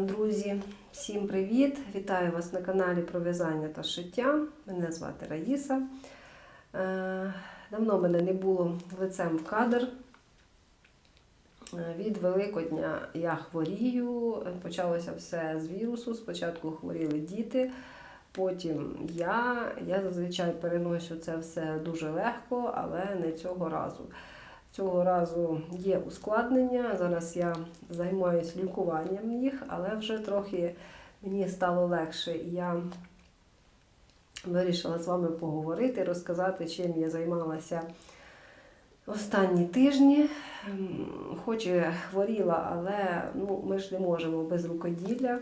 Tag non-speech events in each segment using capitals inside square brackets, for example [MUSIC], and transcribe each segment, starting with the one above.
Друзі, всім привіт! Вітаю вас на каналі про в'язання та шиття. Мене звати Раїса. Е, Давно мене не було лицем в кадр. Е, Від Великодня я хворію. Почалося все з вірусу. Спочатку хворіли діти, потім я. Я зазвичай переношу це все дуже легко, але не цього разу. Цього разу є ускладнення. Зараз я займаюся лікуванням їх, але вже трохи мені стало легше. І я вирішила з вами поговорити, розказати, чим я займалася останні тижні. Ем, Хоч і хворіла, але ну, ми ж не можемо без рукоділля.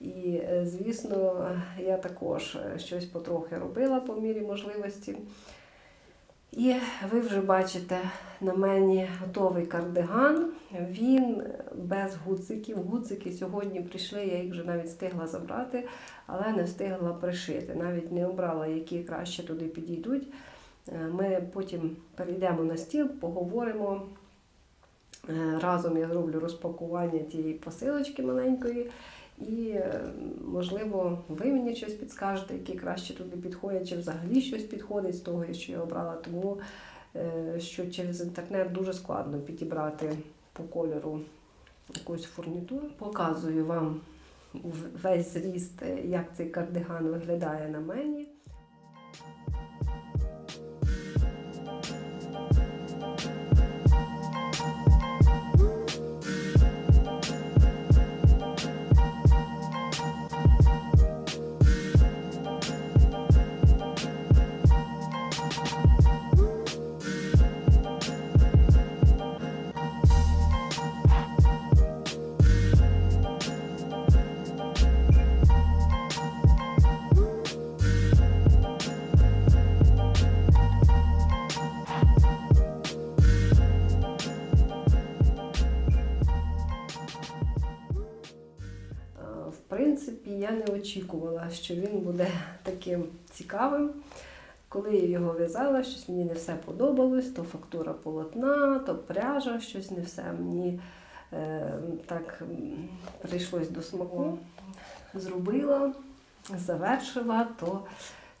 І, е, звісно, я також е, щось потрохи робила по мірі можливості. І ви вже бачите на мені готовий кардиган. Він без гуциків. Гуцики сьогодні прийшли, я їх вже навіть встигла забрати, але не встигла пришити. Навіть не обрала, які краще туди підійдуть. Е, Ми потім перейдемо на стіл, поговоримо. Е, Разом я зроблю розпакування тієї посилочки маленької. І, можливо, ви мені щось підскажете, які краще туди підходять, чи взагалі щось підходить з того, що я обрала. Тому е, що через інтернет дуже складно підібрати по кольору якусь фурнітуру. Показую вам весь зріст, як цей кардиган виглядає на мені. Очікувала, що він буде таким цікавим. Коли я його в'язала, щось мені не все подобалось, то фактура полотна, то пряжа, щось не все мені е, так прийшлось до смаку. Зробила, завершила, то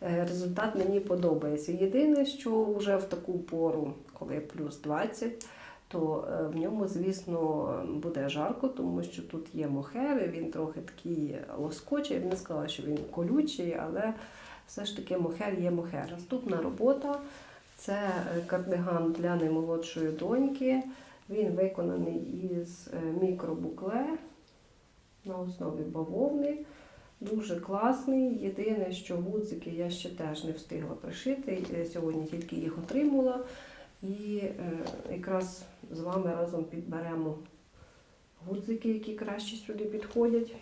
е, результат мені подобається. Єдине, що вже в таку пору, коли плюс 20, то е, в ньому, звісно, буде жарко, тому що тут є мохер, він трохи такий лоскочий. Я б не сказала, що він колючий, але все ж таки мохер є мохер. Наступна робота це е, кардиган для наймолодшої доньки. Він виконаний із е, мікробукле на основі бавовни. Дуже класний. Єдине, що гудзики я ще теж не встигла пришити. Сьогодні тільки їх отримала. І е, якраз з вами разом підберемо гудзики, які краще сюди підходять.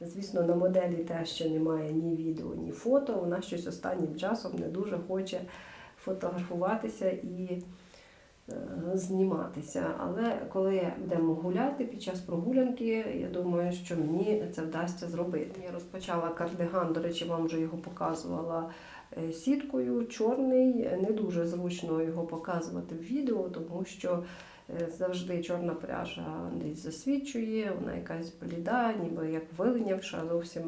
Звісно, на моделі теж ще немає ні відео, ні фото. Вона щось останнім часом не дуже хоче фотографуватися і зніматися. Але коли будемо гуляти під час прогулянки, я думаю, що мені це вдасться зробити. Я розпочала кардиган, до речі, вам вже його показувала е, сіткою, чорний. Не дуже зручно його показувати в відео, тому що е, завжди чорна пряжа десь засвічує, вона якась бліда, ніби як вилинявша, зовсім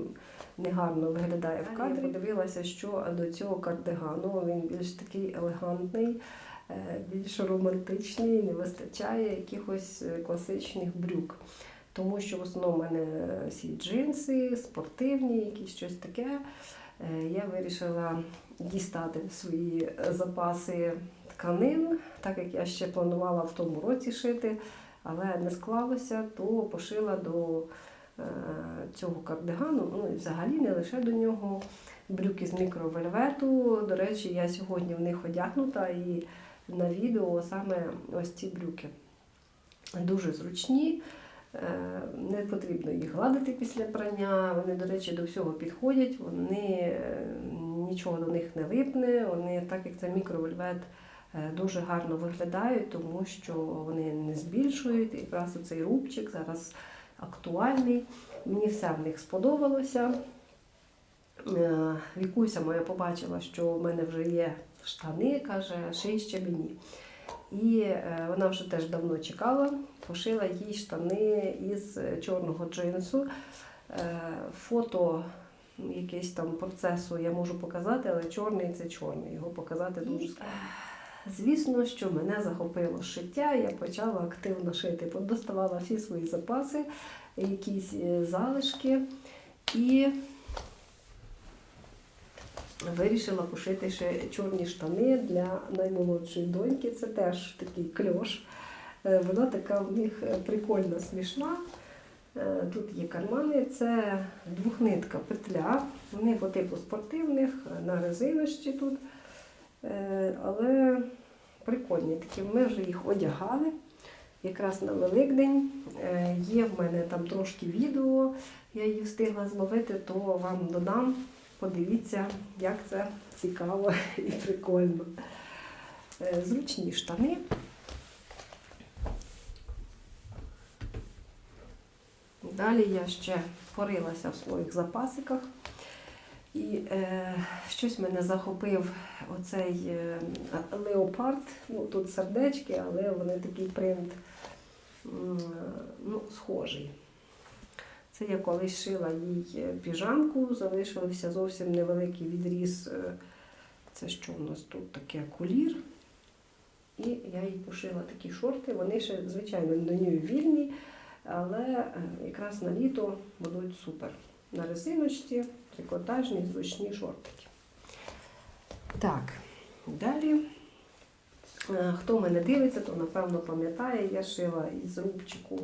негарно виглядає в кадрі. Подивилася, що до цього кардигану він більш такий елегантний. Е, Більш романтичний, не вистачає якихось е, класичних брюк. Тому що в основному в мене всі джинси, спортивні, якісь щось таке. Е, Я вирішила дістати свої запаси тканин, так як я ще планувала в тому році шити, але не склалося, то пошила до цього кардигану, ну і взагалі не лише до нього. Брюки з мікровельвету. До речі, я сьогодні в них одягнута і на відео саме ось ці брюки. Дуже зручні, е, не потрібно їх гладити після прання. Вони, до речі, до всього підходять, вони е, нічого до них не липне, вони, так як це мікровельвет, е, дуже гарно виглядають, тому що вони не збільшують. І якраз цей рубчик зараз актуальний. Мені все в них сподобалося. Вікуся моя побачила, що в мене вже є штани, каже, ший ще мені. І е, вона вже теж давно чекала, пошила їй штани із е, чорного джинсу. Е, Фото якесь там процесу я можу показати, але чорний це чорний. Його показати дуже складно. Звісно, що мене захопило шиття, я почала активно шити, доставала всі свої запаси, якісь е, залишки і вирішила пошити ще чорні штани для наймолодшої доньки. Це теж такий кльош. Е, Вона така в них е, прикольна, смішна. Е, Тут є кармани, це двохнитка петля. Вони по типу спортивних, на резиночці тут. Але прикольні такі. Ми вже їх одягали. Якраз на Великдень є в мене там трошки відео, я її встигла зловити, то вам додам. Подивіться, як це цікаво і прикольно. Е, Зручні штани. Далі я ще порилася в своїх запасиках. І е, щось мене захопив оцей е, леопард. Ну, тут сердечки, але вони такий принт м, ну, схожий. Це я колись шила їй піжамку, залишився зовсім невеликий відріз. е, Це що у нас тут таке кулір. І я їй пошила такі шорти. Вони ще, звичайно, до неї вільні, але е, якраз на літо будуть супер. На резиночці, трикотажні, зручні шортики. Так, далі. Е, Хто мене дивиться, то напевно пам'ятає, я шила із рубчику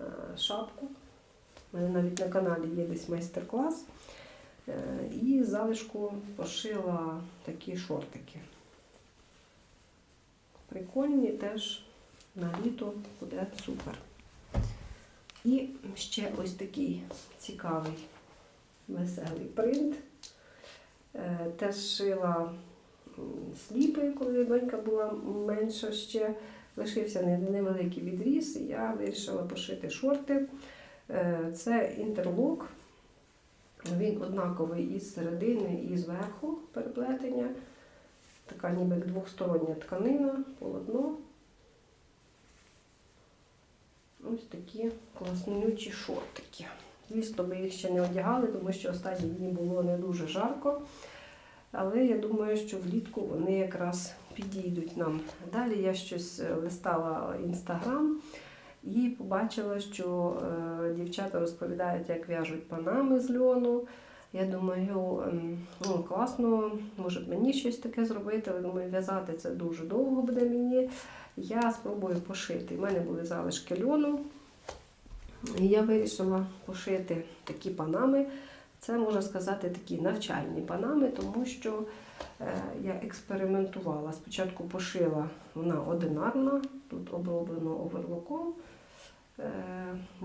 е, шапку. У мене навіть на каналі є десь майстер-клас. Е, І залишку пошила такі шортики. Прикольні теж на літо буде супер. І ще ось такий цікавий веселий принт. Е, Теж шила сліпи, коли донька була менша ще. Лишився невеликий відріз, і я вирішила пошити шорти. Е, Це інтерлок. Він однаковий із середини і зверху переплетення. Така ніби як двостороння тканина, полотно. Ось такі класнючі шортики. Звісно, ми їх ще не одягали, тому що останні дні було не дуже жарко. Але я думаю, що влітку вони якраз підійдуть нам. Далі я щось е, листала інстаграм і побачила, що е, дівчата розповідають, як в'яжуть панами з льону. Я думаю, ем, ну, класно, може мені щось таке зробити, але думаю, в'язати це дуже довго буде мені. Я спробую пошити. У мене були залишки льону. І я вирішила пошити такі панами. Це можна сказати такі навчальні панами, тому що е, я експериментувала. Спочатку пошила вона одинарна, тут оброблено оверлоком. Е,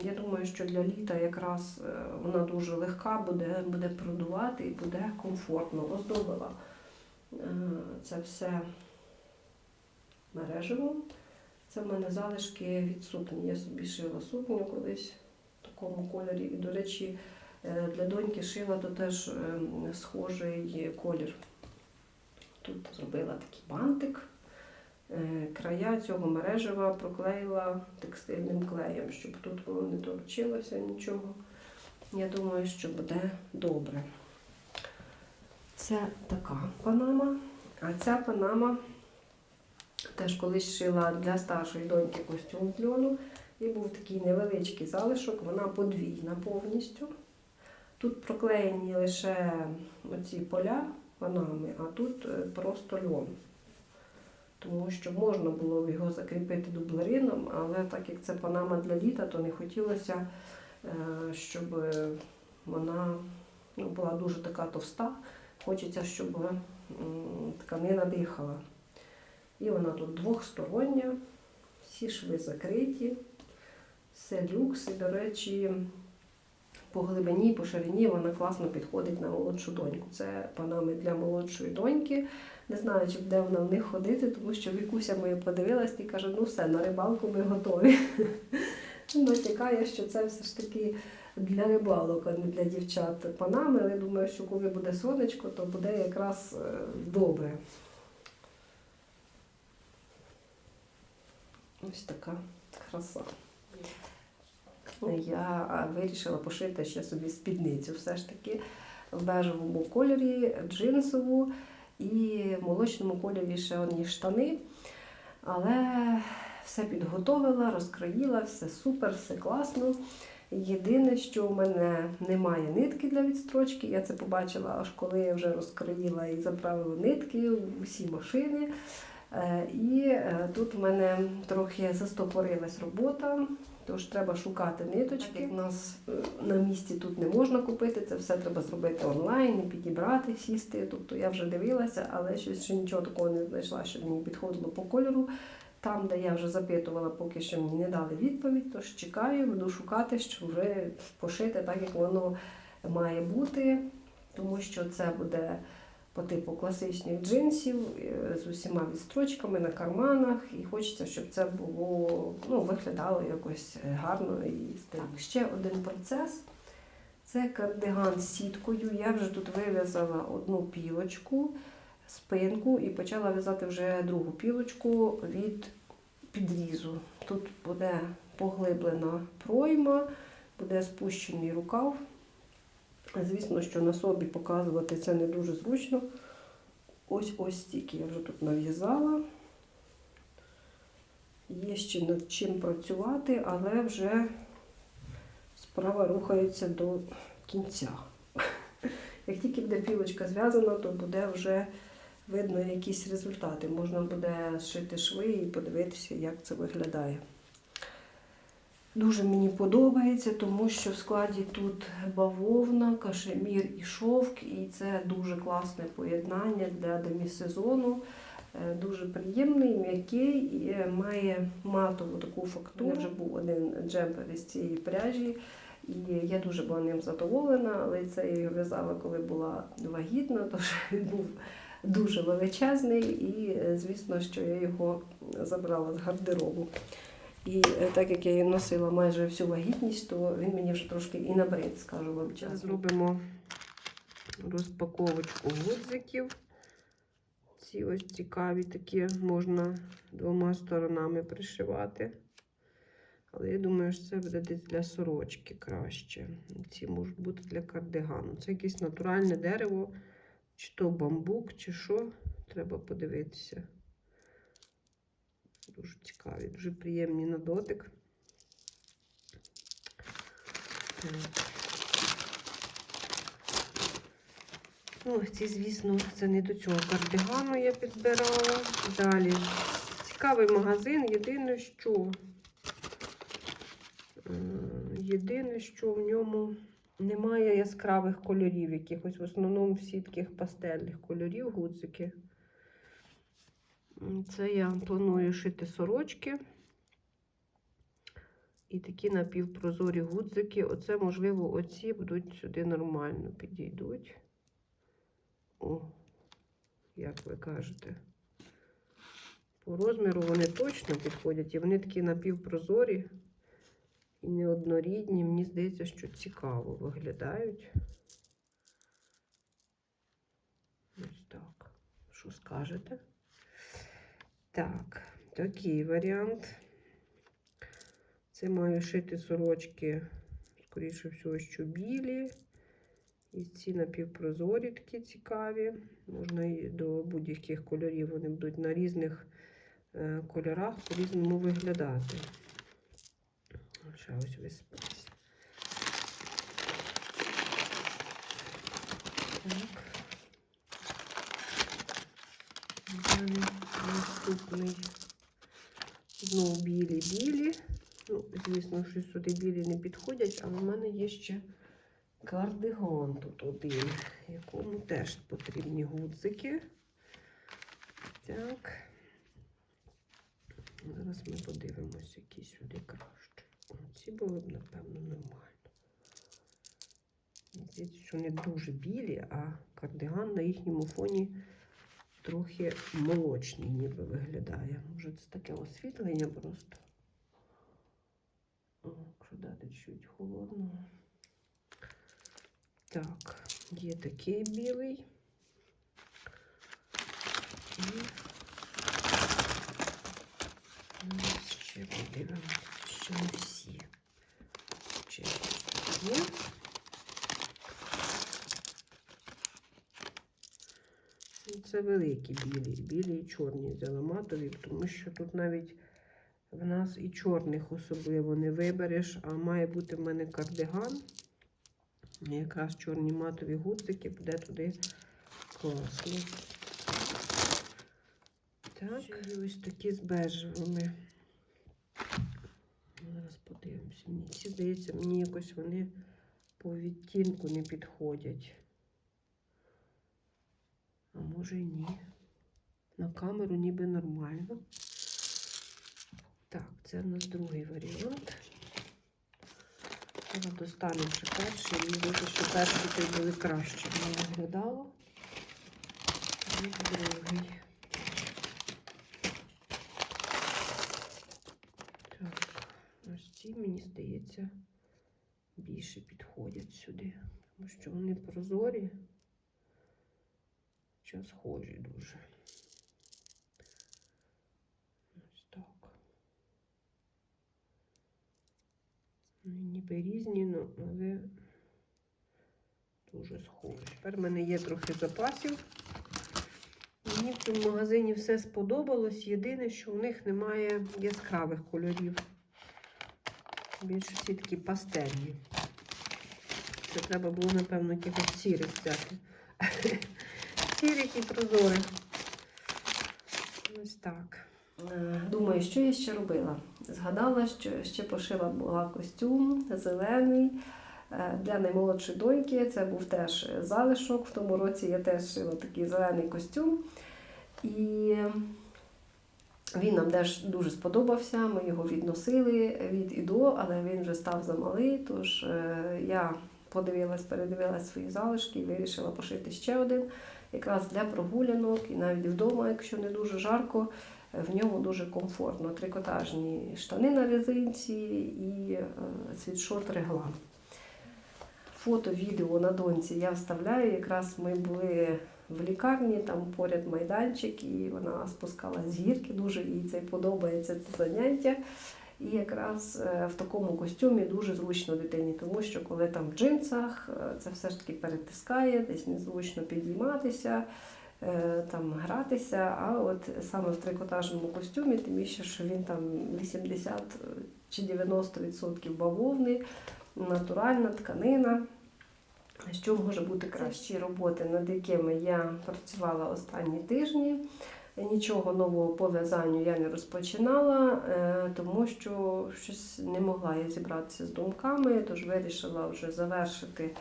Я думаю, що для літа якраз е, вона дуже легка, буде, буде продувати і буде комфортно. Оздобила це все мережево. Це в мене залишки від сукні. Я собі шила сукню колись в такому кольорі. І, до речі, для доньки шила то теж ем, схожий колір. Тут зробила такий бантик. Е, Края цього мережева проклеїла текстильним клеєм, щоб тут воно не торчилося нічого. Я думаю, що буде добре. Це така панама. А ця панама теж колись шила для старшої доньки костюм з льону. І був такий невеличкий залишок, вона подвійна повністю. Тут проклеєні лише оці поля панами, а тут е, просто льон. Тому що можна було його закріпити дублерином, але так як це панама для літа, то не хотілося, е, щоб вона ну, була дуже така товста. Хочеться, щоб тканина дихала. І вона тут двохстороння, всі шви закриті, все люкс. І, до речі, по глибині, по ширині вона класно підходить на молодшу доньку. Це панами для молодшої доньки. Не знаю, чи буде вона в них ходити, тому що Вікуся моя подивилась і каже, ну все, на рибалку ми готові. [LAUGHS] Натякає, що це все ж таки для рибалок, а не для дівчат панами. Але думаю, що коли буде сонечко, то буде якраз е, добре. Ось така краса. Я вирішила пошити ще собі спідницю все ж таки в бежевому кольорі, джинсову і в молочному кольорі ще одні штани. Але все підготовила, розкроїла, все супер, все класно. Єдине, що у мене немає нитки для відстрочки. Я це побачила, аж коли я вже розкроїла і заправила нитки в усі машини. Е, І е, тут в мене трохи застопорилась робота, тож треба шукати ниточки. Як у нас е, на місці тут не можна купити, це все треба зробити онлайн, підібрати, сісти. Тобто я вже дивилася, але щось ще нічого такого не знайшла, що мені підходило по кольору. Там, де я вже запитувала, поки що мені не дали відповідь, тож чекаю, буду шукати, щоб вже пошити так, як воно має бути, тому що це буде по типу класичних джинсів е, з усіма відстрочками на карманах, і хочеться, щоб це було ну, виглядало якось е, гарно і стильно. Ще один процес. Це кардиган з сіткою. Я вже тут вив'язала одну пілочку, спинку і почала в'язати вже другу пілочку від підрізу. Тут буде поглиблена пройма, буде спущений рукав. Звісно, що на собі показувати це не дуже зручно. Ось ось стільки я вже тут нав'язала. Є ще над чим працювати, але вже справа рухається до кінця. [LAUGHS] Як тільки буде пілочка зв'язана, то буде вже видно якісь результати. Можна буде зшити шви і подивитися, як це виглядає. Дуже мені подобається, тому що в складі тут бавовна, кашемір і шовк, і це дуже класне поєднання для демісезону. Е, Дуже приємний, м'який і е, має матову таку фактуру. Вже був один джемпер із цієї пряжі, і я дуже була ним задоволена, але це я його в'язала, коли була вагітна, [LAUGHS] тож він був дуже величезний, і е, звісно, що я його забрала з гардеробу. І е, так як я її носила майже всю вагітність, то він мені вже трошки і набрид, скажу вам чесно. Зробимо розпаковочку гудзиків. Ці ось цікаві такі можна двома сторонами пришивати. Але я думаю, що це буде десь для сорочки краще. Ці можуть бути для кардигану. Це якесь натуральне дерево, чи то бамбук, чи що. Треба подивитися. Дуже цікаві, дуже приємні на дотик. Ну, ці, звісно, це не до цього кардигану я підбирала. Далі. Цікавий магазин. Єдине, що е, єдине, що в ньому немає яскравих кольорів, якихось в основному всі таких пастельних кольорів гудзики. Це я планую шити сорочки. І такі напівпрозорі гудзики. Оце, можливо, оці будуть сюди нормально підійдуть. О, як ви кажете. По розміру вони точно підходять, і вони такі напівпрозорі і неоднорідні. Мені здається, що цікаво виглядають. Ось так. Що скажете? Так, такий варіант. Це маю шити сорочки, скоріше всього, що білі. І ці напівпрозорі такі цікаві. Можна і до будь-яких кольорів вони будуть на різних е, кольорах по-різному виглядати. Ще ось висипатися. Так. Далі наступний. Знову білі-білі. Ну, звісно, що сюди білі не підходять, але в мене є ще кардиган тут один, якому теж потрібні гудзики. Так. Зараз ми подивимося, які сюди краще. Ці були б, напевно, нормально. Здається, що вони дуже білі, а кардиган на їхньому фоні трохи молочний ніби виглядає. Може, це таке освітлення просто. Дати чуть холодного. Так, є такий білий. І ось ще подивимося, ще не всі. Чи є? Це великі білі, білі і чорні взяла матові, тому що тут навіть в нас і чорних особливо не вибереш, а має бути в мене кардиган. І якраз чорні матові гудзики буде туди класно. Так, і ось такі з бежевими. Зараз подивимося. Мені здається, мені якось вони по відтінку не підходять. А може і ні. На камеру ніби нормально. Так, це в нас другий варіант. Зараз достанемо ще перший. Мені здається, що перший той були краще воно виглядало. Ось другий. Так, ось ці, мені здається, більше підходять сюди, тому що вони прозорі, хоча схожі дуже. Ось так. Ніби різні, ну, але дуже схожі. Тепер в мене є трохи запасів. Мені в цьому магазині все сподобалось. Єдине, що в них немає яскравих кольорів. Більше всі такі пастельні. Це треба було, напевно, якихось сірих взяти. Сірих і прозорих. Ось так. Е, Думаю, що я ще робила. Згадала, що ще пошила була костюм зелений е, для наймолодшої доньки. Це був теж залишок. В тому році я теж шила такий зелений костюм. І він нам теж дуже сподобався. Ми його відносили від і до, але він вже став замалий. Тож е, я подивилась, передивилась свої залишки і вирішила пошити ще один. Якраз для прогулянок і навіть вдома, якщо не дуже жарко, в ньому дуже комфортно. Трикотажні штани на резинці і е, світшот реглан. Фото, відео на доньці я вставляю. Якраз ми були в лікарні, там поряд майданчик, і вона спускалась з гірки, дуже їй це подобається це заняття. І якраз е, в такому костюмі дуже зручно дитині, тому що коли там в джинсах, е, це все ж таки перетискає, десь незручно підійматися, е, там гратися. А от саме в трикотажному костюмі, тим більше, що він там 80 чи 90% бавовни, натуральна тканина. Що може бути краще? Роботи, над якими я працювала останні тижні. Нічого нового по в'язанню я не розпочинала, е, тому що щось не могла я зібратися з думками, тож вирішила вже завершити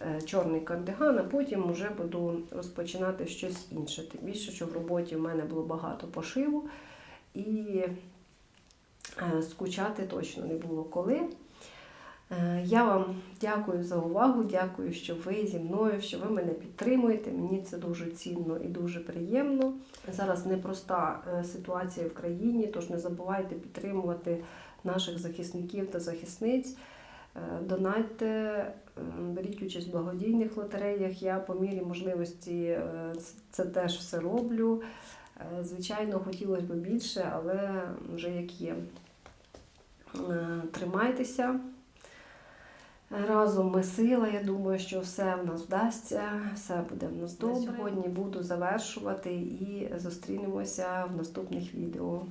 е, чорний кардиган, а потім вже буду розпочинати щось інше. Тим більше, що в роботі в мене було багато пошиву і е, скучати точно не було коли. Е, Я вам дякую за увагу, дякую, що ви зі мною, що ви мене підтримуєте. Мені це дуже цінно і дуже приємно. Зараз непроста е, ситуація в країні, тож не забувайте підтримувати наших захисників та захисниць. Е, Донатьте, беріть участь в благодійних лотереях. Я по мірі можливості це- теж все роблю. Звичайно, хотілося б більше, але вже як є. Тримайтеся. Разом ми сила. Я думаю, що все в нас вдасться, все буде в нас добре. Сьогодні буду завершувати і зустрінемося в наступних відео.